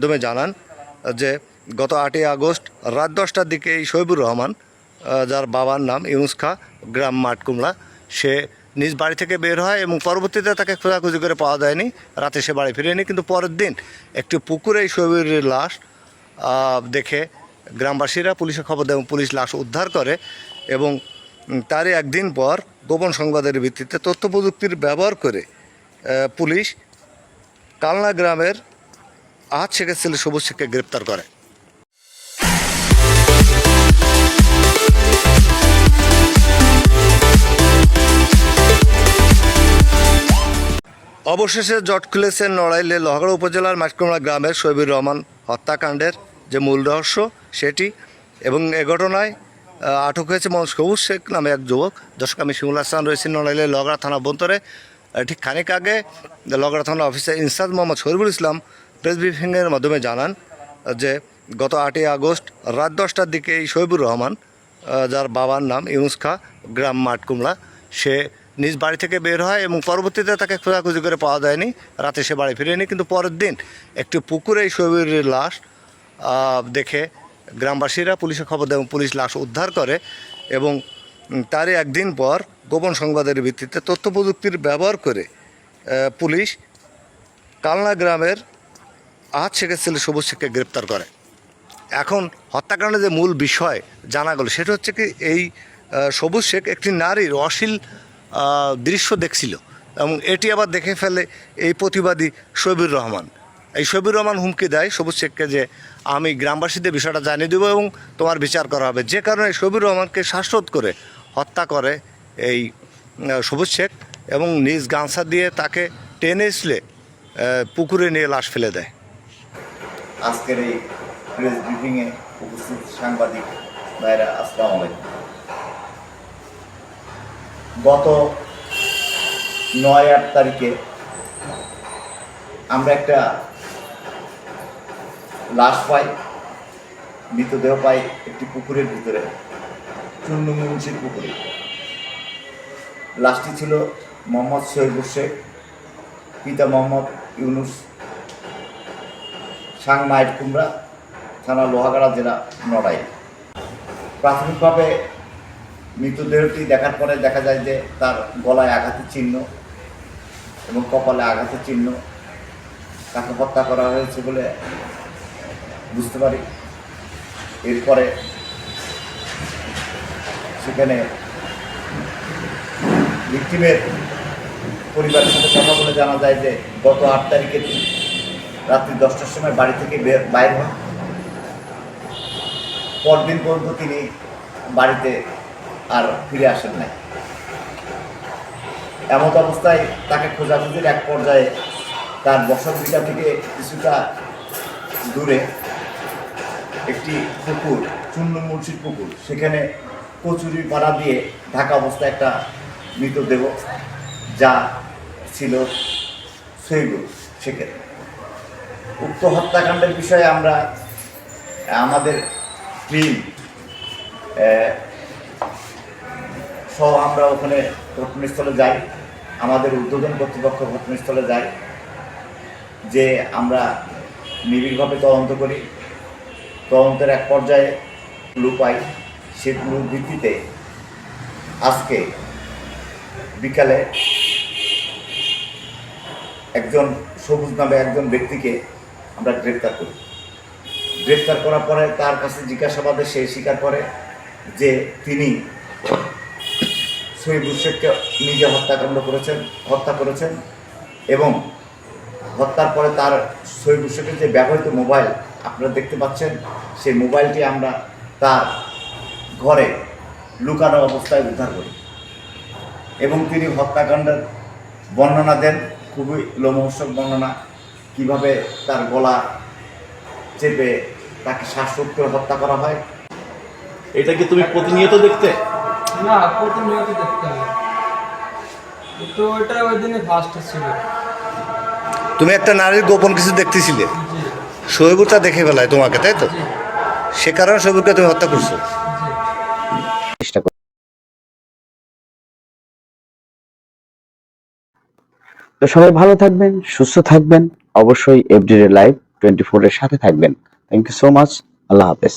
মাধ্যমে জানান যে গত আটই আগস্ট রাত দশটার দিকে এই শহীবুর রহমান যার বাবার নাম ইউনুস খা, গ্রাম মাঠকুমড়া সে নিজ বাড়ি থেকে বের হয় এবং পরবর্তীতে তাকে খোঁজাখুঁজি করে পাওয়া যায়নি। রাতে সে বাড়ি ফিরেনি, কিন্তু পরের দিন একটি পুকুরে এই শহীবুরের লাশ দেখে গ্রামবাসীরা পুলিশে খবর দেয় এবং পুলিশ লাশ উদ্ধার করে এবং তারই একদিন পর গোপন সংবাদের ভিত্তিতে তথ্য প্রযুক্তির ব্যবহার করে পুলিশ কালনা গ্রামের আজ শেখের ছেলে সবুজ শেখকে গ্রেপ্তার করে। অবশেষে জট খুলেছে নড়াইলে লোহাগড়া উপজেলার মাঠকুমড়া গ্রামের শহীবুর রহমান হত্যাকাণ্ডের যে মূল রহস্য সেটি এবং এ ঘটনায় আটক হয়েছে মোহাম্মদ সবুজ শেখ নামে এক যুবক। দর্শক আমি শিমুল হাসান রয়েছি নড়াইলে লগড়া থানা অভ্যন্তরে। ঠিক খানিক আগে লগড়া থানা অফিসার ইনসাদ মোহাম্মদ শহীবুল ইসলাম প্রেস ব্রিফিংয়ের মাধ্যমে জানান যে গত আটই আগস্ট রাত দশটার দিকে এই শহীবুর রহমান যার বাবার নাম ইউনুস খা গ্রাম মাঠকুমড়া সে নিজ বাড়ি থেকে বের হয় এবং পরবর্তীতে তাকে খোঁজাখুঁজি করে পাওয়া যায়নি। রাতে সে বাড়ি ফিরেনি, কিন্তু পরের দিন একটি পুকুরে এই শহীদের লাশ দেখে গ্রামবাসীরা পুলিশে খবর দেয় এবং পুলিশ লাশ উদ্ধার করে এবং তারই একদিন পর গোপন সংবাদের ভিত্তিতে তথ্য প্রযুক্তির ব্যবহার করে পুলিশ কালনা গ্রামের আজ শেখের ছেলে সবুজ শেখকে গ্রেপ্তার করে। এখন হত্যাকাণ্ডের যে মূল বিষয় জানা গেল, সেটা হচ্ছে কি এই সবুজ শেখ একটি নারীর অশ্লীল দৃশ্য দেখছিল এবং এটি আবার দেখে ফেলে এই প্রতিবাদী শবির রহমান। এই শবির রহমান হুমকি দেয় সবুজ শেখকে যে, আমি গ্রামবাসীদের বিষয়টা জানিয়ে দেবো এবং তোমার বিচার করা হবে। যে কারণে শবির রহমানকে শ্বাসরোধ করে হত্যা করে এই সবুজ শেখ এবং নিজ গামছা দিয়ে তাকে টেনে এসলে পুকুরে নিয়ে লাশ ফেলে দেয়। আজকের এই প্রেস ব্রিফিংয়ে উপস্থিত সাংবাদিক ভাইরা আসসালামু আলাইকুম। গত নয় আট তারিখে আমরা একটা লাশ পাই, মৃতদেহ পাই একটি পুকুরের ভিতরে চুন্নমুন্সির পুকুরে। লাশটি ছিল মোহাম্মদ শহীদুর শেখ পিতা মোহাম্মদ ইউনুস সাংমাইট কুমড়া থানা লোহাগাড়া জেলা নড়াই প্রাথমিকভাবে মৃতদেহটি দেখার পরে দেখা যায় যে তার গলায় আঘাতের চিহ্ন এবং কপালে আঘাতের চিহ্ন তাকে হত্যা করা হয়েছে বলে বুঝতে পারি। এরপরে সেখানে ভিক্টিমের পরিবারের সাথে কথা বলে জানা যায় যে গত আট তারিখে রাত্রি দশটার সময় বাড়ি থেকে বাইর হন। পরদিন পর্যন্ত তিনি বাড়িতে আর ফিরে আসেন নাই। এমত অবস্থায় তাকে খোঁজাখুঁজির এক পর্যায়ে তার বসত ভিটা থেকে কিছুটা দূরে একটি পুকুর চূর্ণ পুকুর, সেখানে কচুরি পাড়া দিয়ে ঢাকা অবস্থায় একটা মৃতদেহ যা ছিল সৈগুল সেখানে। উক্ত হত্যাকাণ্ডের বিষয়ে আমরা আমাদের টিম সহ আমরা ওখানে ঘটনাস্থলে যাই, আমাদের উদ্বোধন কর্তৃপক্ষ ঘটনাস্থলে যাই, যে আমরা নিবিড়ভাবে তদন্ত করি। তদন্তের এক পর্যায়ে ক্লু পাই। সে ক্লুর ভিত্তিতে আজকে বিকালে একজন সবুজ নামে একজন ব্যক্তিকে আমরা গ্রেপ্তার করি। গ্রেপ্তার করার পরে তার কাছে জিজ্ঞাসাবাদে সে স্বীকার করে যে তিনি শহীদ শেখকে নিজে হত্যাকাণ্ড করেছেন, হত্যা করেছেন এবং হত্যার পরে তার শহীদ শেখের যে ব্যবহৃত মোবাইল আপনারা দেখতে পাচ্ছেন, সেই মোবাইলটি আমরা তার ঘরে লুকানো অবস্থায় উদ্ধার করি এবং তিনি হত্যাকাণ্ডের বর্ণনা দেন। খুবই লোমহর্ষক বর্ণনা। কীভাবে তার গলা চেপে তাকে শ্বাসরোধ করে হত্যা করা হয়? এটা কি তুমি প্রতিনিয়ত দেখতে? না প্রতিনিয়ত দেখতে তো ওই দিনে ফার্স্ট ছিল। তুমি একটা নারীর গোপন কিছু দেখতেছিলে? জি। শহীবুরটা দেখে ফেলায় তোমাকে তাই তো? সে কারণে শহীবুরকে তুমি হত্যা করছ? জি। তো সবাই ভালো থাকবেন সুস্থ থাকবেন। অবশ্যই এফডিরে লাইভ টোয়েন্টি ফোরের সাথে থাকবেন। থ্যাংক ইউ সো মাচ আল্লাহ হাফেজ।